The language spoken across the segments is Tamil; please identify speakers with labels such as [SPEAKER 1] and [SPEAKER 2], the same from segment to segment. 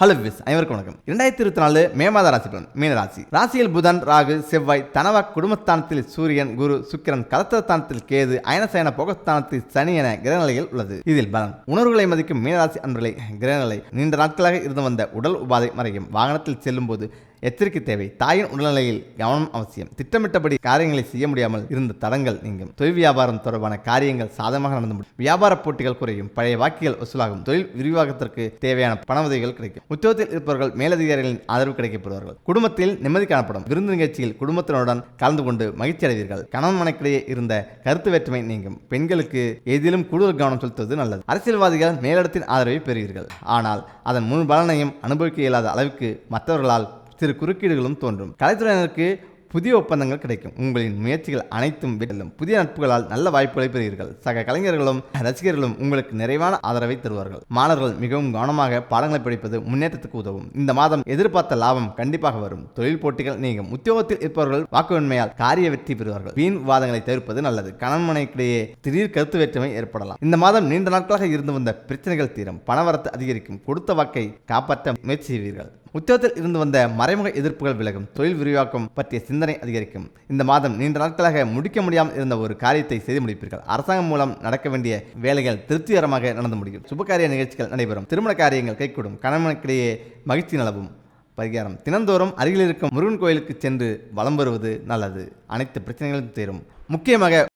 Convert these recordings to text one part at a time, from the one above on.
[SPEAKER 1] ஹலோ விஸ் அனைவருக்கும் வணக்கம். இரண்டாயிரத்தி இருபத்தி நாலு மே மாத ராசி பலன் மீன ராசி. ராசியில் புதன் ராகு செவ்வாய் தனவா குடும்பஸ்தானத்தில் சூரியன் குரு சுக்கிரன் கலத்தஸ்தானத்தில் கேது அயனசயன போகஸ்தானத்தில் சனி என கிரகநிலையில் உள்ளது. இதில் பலன். உணர்வுகளை மதிக்கும் மீனராசி அன்பர்களை கிரகநிலை. நீண்ட நாட்களாக இருந்து வந்த உடல் உபாதை மறையும். வாகனத்தில் செல்லும் போது எச்சரிக்கை தேவை. தாயின் உடல்நிலையில் கவனம் அவசியம். திட்டமிட்டபடி காரியங்களை செய்ய முடியாமல் இருந்த தடங்கள் நீங்கும். தொழில் வியாபாரம் தொடர்பான காரியங்கள் சாதகமாக நடந்து முடியும். வியாபார போட்டிகள் குறையும். பழைய வாக்கிகள் வசூலாகும். தொழில் விரிவாக்கத்திற்கு தேவையான பண உதவிகள் கிடைக்கும். உத்தியோகத்தில் இருப்பவர்கள் மேலதிகாரிகளின் ஆதரவு கிடைக்கப்படுவார்கள். குடும்பத்தில் நிம்மதி காணப்படும். விருந்து நிகழ்ச்சியில் குடும்பத்தினருடன் கலந்து கொண்டு மகிழ்ச்சி அடைவீர்கள். கணவன் மனைக்கிடையே இருந்த கருத்து வேற்றுமை நீங்கும். பெண்களுக்கு எதிலும் கூடுதல் கவனம் செலுத்துவது நல்லது. அரசியல்வாதிகள் மேலிடத்தின் ஆதரவை பெறுவீர்கள். ஆனால் அதன் முழு பலனையும் அனுபவிக்க இயலாத அளவுக்கு மற்றவர்களால் சிறு குறுக்கீடுகளும் தோன்றும். கலைத்துறையினருக்கு புதிய ஒப்பந்தங்கள் கிடைக்கும். உங்களின் முயற்சிகள் அனைத்தும் வெல்லும் புதிய நட்புகளால் நல்ல வாய்ப்புகளை பெறுவீர்கள். சக கலைஞர்களும் ரசிகர்களும் உங்களுக்கு நிறைவான ஆதரவை தருவார்கள். மாணவர்கள் மிகவும் கவனமாக பாடங்களை படிப்பது முன்னேற்றத்துக்கு உதவும். இந்த மாதம் எதிர்பார்த்த லாபம் கண்டிப்பாக வரும். தொழில் போட்டிகள் நீங்கும். உத்தியோகத்தில் இருப்பவர்கள் வாக்குவன்மையால் காரிய வெற்றி பெறுவார்கள். வீண் விவாதங்களை தவிர்ப்பது நல்லது. கணவனைக்கிடையே திடீர் கருத்து வேற்றுமை ஏற்படலாம். இந்த மாதம் நீண்ட நாட்களாக இருந்து வந்த பிரச்சனைகள் தீரும். பணவரத்து அதிகரிக்கும். கொடுத்த வாக்கை காப்பாற்ற முயற்சி செய்வீர்கள் உத்தியோகத்தில் இருந்து வந்த மறைமுக எதிர்ப்புகள் விலகும். தொழில் விரிவாக்கம் பற்றிய சிந்தனை அதிகரிக்கும். இந்த மாதம் நீண்ட நாட்களாக முடிக்க முடியாமல் இருந்த ஒரு காரியத்தை செய்து முடிப்பீர்கள். அரசாங்கம் மூலம் நடக்க வேண்டிய வேலைகள் திருப்திகரமாக நடந்து முடியும். சுபகாரிய நிகழ்ச்சிகள் நடைபெறும். திருமண காரியங்கள் கைகூடும். கணவனுக்கிடையே மகிழ்ச்சி நிலவும். பரிகாரம். தினந்தோறும் அருகில் இருக்கும் முருகன் கோயிலுக்கு சென்று வலம் வருவது நல்லது. அனைத்து பிரச்சனைகளும் தீரும். முக்கியமாக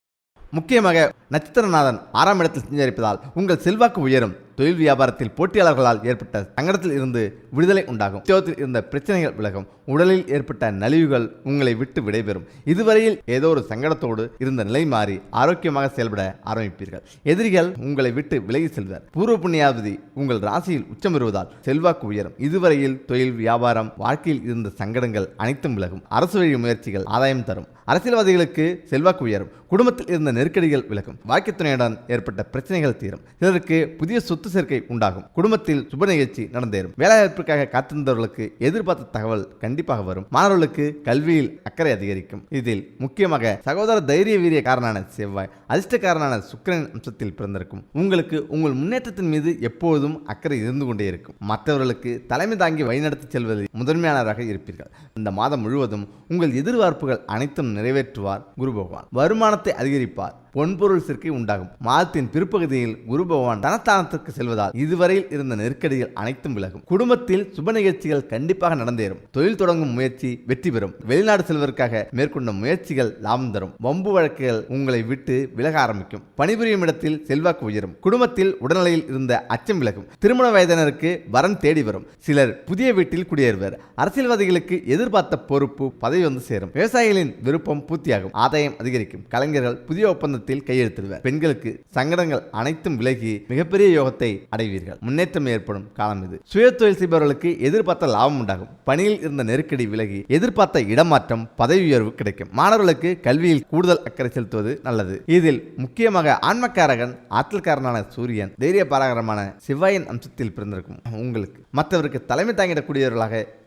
[SPEAKER 1] முக்கியமாக நட்சத்திரநாதன் ஆறாம் இடத்தில் சஞ்சரிப்பதால் உங்கள் செல்வாக்கு உயரும். தொழில் வியாபாரத்தில் போட்டியாளர்களால் ஏற்பட்ட சங்கடத்தில் இருந்து விடுதலை உண்டாகும். உத்தியோகத்தில் இருந்த பிரச்சனைகள் விலகும். உடலில் ஏற்பட்ட நலிவுகள் உங்களை விட்டு விடைபெறும். இதுவரையில் ஏதோ ஒரு சங்கடத்தோடு இருந்த நிலை மாறி ஆரோக்கியமாக செயல்பட ஆரம்பிப்பீர்கள். எதிரிகள் உங்களை விட்டு விலகி செல்வர். பூர்வ புண்ணியாவதி உங்கள் ராசியில் உச்சம் வருவதால் செல்வாக்கு உயரும். இதுவரையில் தொழில் வியாபாரம் வாழ்க்கையில் இருந்த சங்கடங்கள் அனைத்தும் விலகும். அரசு வழி முயற்சிகள் ஆதாயம் தரும். அரசியல்வாதிகளுக்கு செல்வாக்கு உயரும். குடும்பத்தில் இருந்த நெருக்கடிகள் விலகும். வாழ்க்கை துணையுடன் ஏற்பட்ட பிரச்சனைகள் தீரும். சிலருக்கு புதிய சொத்து சேர்க்கை உண்டாகும். குடும்பத்தில் சுப நிகழ்ச்சி நடந்தேறும். வேலைவாய்ப்பிற்காக காத்திருந்தவர்களுக்கு எதிர்பார்த்த தகவல் கண்டிப்பாக வரும். மாணவர்களுக்கு கல்வியில் அக்கறை அதிகரிக்கும். இதில் முக்கியமாக சகோதர தைரிய வீரிய காரனான செவ்வாய் அதிர்ஷ்டக்காரனான சுக்கிரன் அம்சத்தில் பிறந்திருக்கும். உங்களுக்கு உங்கள் முன்னேற்றத்தின் மீது எப்போதும் அக்கறை இருந்து கொண்டே இருக்கும். மற்றவர்களுக்கு தலைமை தாங்கி வழிநடத்தி செல்வதில் முதன்மையானவராக இருப்பீர்கள். இந்த மாதம் முழுவதும் உங்கள் எதிர்பார்ப்புகள் அனைத்தும் நிறைவேற்றுவார் குரு பகவான் வருமானத்தை அதிகரிப்பார். பொன்பொருள் சேர்க்கை உண்டாகும். மாதத்தின் பிற்பகுதியில் குரு பகவான் தனஸ்தானத்திற்கு செல்வதால் இதுவரையில் இருந்த நெருக்கடிகள் அனைத்தும் விலகும். குடும்பத்தில் சுப நிகழ்ச்சிகள் கண்டிப்பாக நடந்தேறும். தொழில் தொடங்கும் முயற்சி வெற்றி பெறும். வெளிநாடு செல்வதற்காக மேற்கொண்ட முயற்சிகள் லாபம் தரும். வம்பு வழக்குகள் உங்களை விட்டு விலக ஆரம்பிக்கும். பணிபுரியும் இடத்தில் செல்வாக்கு உயரும். குடும்பத்தில் உடல்நிலையில் இருந்த அச்சம் விலகும். திருமண வயதினருக்கு வரன் தேடி வரும். சிலர் புதிய வீட்டில் குடியேறுவர். அரசியல்வாதிகளுக்கு எதிர்பார்த்த பொறுப்பு பதவி வந்து சேரும். விவசாயிகளின் விருப்பம் பூர்த்தியாகும். ஆதாயம் அதிகரிக்கும். கலைஞர்கள் புதிய ஒப்பந்தத்தில் கையெழுத்திடுவர். பெண்களுக்கு சங்கடங்கள் அனைத்தும் விலகி மிகப்பெரிய யோகத்தை அடைவீர்கள். முன்னேற்றம் ஏற்படும் காலம் இது. சுய தொழில் செய்பவர்களுக்கு எதிர்பார்த்த லாபம் உண்டாகும். பணியில் இருந்த நெருக்கடி விலகி எதிர்பார்த்த இடமாற்றம் பதவி உயர்வு கிடைக்கும். மாணவர்களுக்கு கல்வியில் கூடுதல் அக்கறை செலுத்துவது நல்லது. இதில் முக்கியமாக ஆன்மக்காரகன் ஆற்றல்காரனான சூரியன் தைரிய பாராகரமான சிவாயன் அம்சத்தில் பிறந்திருக்கும். உங்களுக்கு மற்றவருக்கு தலைமை தாங்கிடக்கூடியவர்களாக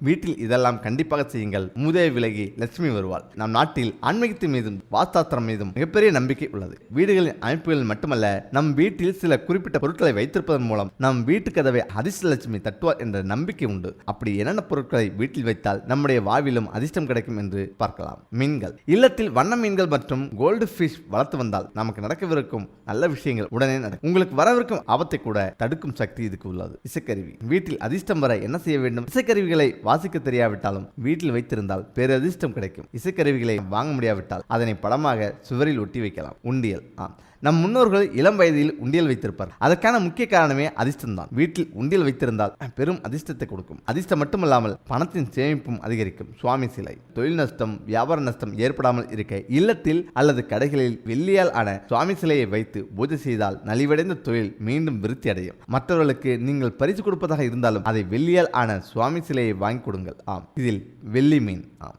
[SPEAKER 1] வீட்டில் இதெல்லாம் கண்டிப்பாக செய்யுங்கள். மூதேவி விலகி லட்சுமி வருவாள். நம் நாட்டில் ஆன்மீகத்தின் மீதும் வாஸ்தாத்திரம் மீதும் மிகப்பெரிய நம்பிக்கை உள்ளது. வீடுகளின் அமைப்புகளில் மட்டுமல்ல நம் வீட்டில் சில குறிப்பிட்ட பொருட்களை வைத்திருப்பதன் மூலம் நம் வீட்டு கதவை அதிர்ஷ்ட லட்சுமி தட்டுவார் என்ற நம்பிக்கை உண்டு. அப்படி என்னென்ன பொருட்களை வீட்டில் வைத்தால் நம்முடைய வாழ்விலும் அதிர்ஷ்டம் கிடைக்கும் என்று பார்க்கலாம். மீன்கள். இல்லத்தில் வண்ண மீன்கள் மற்றும் கோல்டு ஃபிஷ் வளர்த்து வந்தால் நமக்கு நடக்கவிருக்கும் நல்ல விஷயங்கள் உடனே நடக்கும். உங்களுக்கு வரவிருக்கும் ஆபத்தை கூட தடுக்கும் சக்தி இதுக்கு உள்ளது. இசைக்கருவி. வீட்டில் அதிர்ஷ்டம் வர என்ன செய்ய வேண்டும்? இசைக்கருவிகளை வாசிக்க தெரியாவிட்டாலும் வீட்டில் வைத்திருந்தால் பேரதிர்ஷ்டம் கிடைக்கும். இசைக்கருவிகளை வாங்க முடியாவிட்டால் அதனை படமாக சுவரில் ஒட்டி வைக்கலாம். உண்டியல். ஆம். நம் முன்னோர்கள் இளம் வயதில் உண்டியல் வைத்திருப்பார். அதற்கான முக்கிய காரணமே அதிர்ஷ்டம் தான் வீட்டில் உண்டியல் வைத்திருந்தால் பெரும் அதிர்ஷ்டத்தை கொடுக்கும். அதிர்ஷ்டம் மட்டுமல்லாமல் பணத்தின் சேமிப்பும் அதிகரிக்கும். சுவாமி சிலை தொழில் நஷ்டம் வியாபார நஷ்டம் ஏற்படாமல் இருக்க இல்லத்தில் அல்லது கடைகளில் வெள்ளியால் ஆன சுவாமி சிலையை வைத்து பூஜை செய்தால் நலிவடைந்த தொழில் மீண்டும் விருத்தி அடையும். மற்றவர்களுக்கு நீங்கள் பரிசு கொடுப்பதாக இருந்தாலும் அதை வெள்ளியால் ஆன சுவாமி சிலையை வாங்கி கொடுங்கள். ஆம். இதில் வெள்ளி மீன். ஆம்.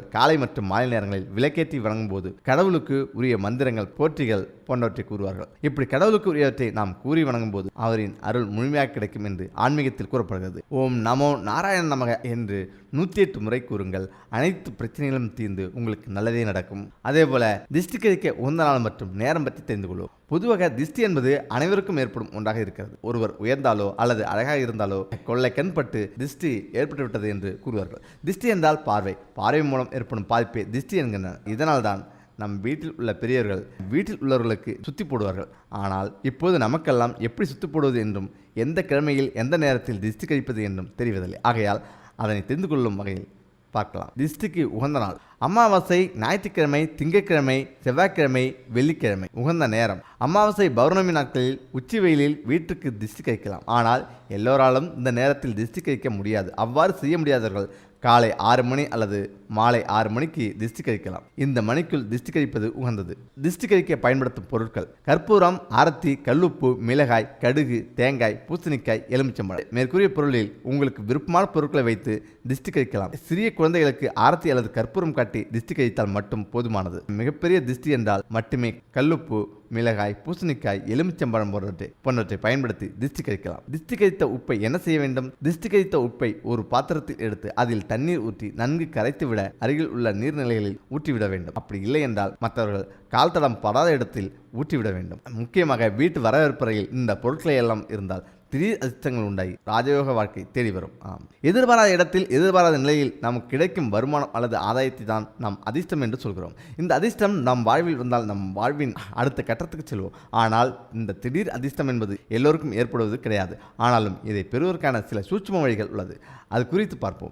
[SPEAKER 1] காலை மற்றும் மாலை நேரங்களில் விளக்கேற்றி வணங்கும் போது கடவுளுக்கு உரிய மந்திரங்கள் போற்றிகள் போன்றவற்றை கூறுவார்கள். இப்படி கடவுளுக்கு உரியவற்றை நாம் கூறி வணங்கும் போது அவரின் அருள் முழுமையாக கிடைக்கும் என்று ஆன்மீகத்தில் கூறப்படுகிறது. ஓம் நமோ நாராயண நமக என்று நூற்றி எட்டு முறை கூறுங்கள். அனைத்து பிரச்சனைகளும் தீர்ந்து உங்களுக்கு நல்லதே நடக்கும். அதே போல திஷ்டிகரிக்க கழிக்க நாள் மற்றும் நேரம் பற்றி தெரிந்து கொள்வோம். பொதுவாக திஷ்டி என்பது அனைவருக்கும் ஏற்படும் ஒன்றாக இருக்கிறது. ஒருவர் உயர்ந்தாலோ அல்லது அழகாக இருந்தாலோ கொள்ளை கண்பட்டு திஷ்டி ஏற்பட்டுவிட்டது என்று கூறுவார்கள். திஷ்டி என்றால் பார்வை. பார்வை மூலம் ஏற்படும் பாதிப்பே திஷ்டி என்கின்றனர். இதனால்தான் நம் வீட்டில் உள்ள பெரியவர்கள் வீட்டில் உள்ளவர்களுக்கு சுத்தி போடுவார்கள். ஆனால் இப்போது நமக்கெல்லாம் எப்படி சுத்தி போடுவது என்றும் எந்த கிழமையில் எந்த நேரத்தில் திஷ்டி கழிப்பது என்றும் தெரிவதில்லை. ஆகையால் அதனை தெரிந்து கொள்ளும் வகையில் பார்க்கலாம். திஷ்டிக்கு உகந்த நாள். அமாவாசை ஞாயிற்றுக்கிழமை திங்கட்கிழமை செவ்வாய்க்கிழமை வெள்ளிக்கிழமை உகந்த நேரம். அமாவாசை பௌர்ணமி நாட்களில் உச்சி வெயிலில் வீட்டுக்கு திஷ்டி கழிக்கலாம். ஆனால் எல்லோராலும் இந்த நேரத்தில் திஷ்டி கழிக்க முடியாது. அவ்வாறு செய்ய முடியாதவர்கள் காலை ஆறு மணி அல்லது மாலை ஆறு மணிக்கு திஷ்டி கழிக்கலாம் இந்த மணிக்குள் திஷ்டி கழிப்பது உகந்தது. திஷ்டி கழிக்க பயன்படுத்தும் பொருட்கள் கற்பூரம் ஆரத்தி கல்லுப்பு மிளகாய் கடுகு தேங்காய் பூசணிக்காய் எலுமிச்சம்பழம். மேற்கூறிய பொருளில் உங்களுக்கு விருப்பமான பொருட்களை வைத்து திஷ்டி கழிக்கலாம் சிறிய குழந்தைகளுக்கு ஆரத்தி அல்லது கற்பூரம் காட்டி திஷ்டி கழித்தால் மட்டும் போதுமானது. மிகப்பெரிய திஷ்டி என்றால் மட்டுமே கல்லுப்பு மிளகாய் பூசணிக்காய் எலுமிச்சம்பழம் போன்றவற்றை போன்றவற்றை பயன்படுத்தி திஷ்டி கழிக்கலாம் திஷ்டி கழித்த உப்பை என்ன செய்ய வேண்டும்? திஷ்டி கழித்த உப்பை ஒரு பாத்திரத்தில் எடுத்து அதில் தண்ணீர் ஊற்றி நன்கு கரைத்து விட அருகில் உள்ள நீர்நிலைகளில் ஊற்றிவிட வேண்டும். அப்படி இல்லை என்றால் மற்றவர்கள் கால் தடம் படாத இடத்தில் ஊற்றிவிட வேண்டும். முக்கியமாக வீட்டு வரவேற்பறையில் இந்த பொருட்களை எல்லாம் இருந்தால் திடீர் அதிர்ஷ்டங்கள் உண்டாகி ராஜயோக வாழ்க்கை தேடி வரும். ஆம். எதிர்பாராத இடத்தில் எதிர்பாராத நிலையில் நமக்கு கிடைக்கும் வருமானம் அல்லது ஆதாயத்தை தான் நாம் அதிர்ஷ்டம் என்று சொல்கிறோம். இந்த அதிர்ஷ்டம் நம் வாழ்வில் வந்தால் நம் வாழ்வின் அடுத்த கட்டத்துக்கு செல்வோம். ஆனால் இந்த திடீர் அதிர்ஷ்டம் என்பது எல்லோருக்கும் ஏற்படுவது கிடையாது. ஆனாலும் இதை பெறுவதற்கான சில சூட்சும வழிகள் உள்ளது. அது குறித்து பார்ப்போம்.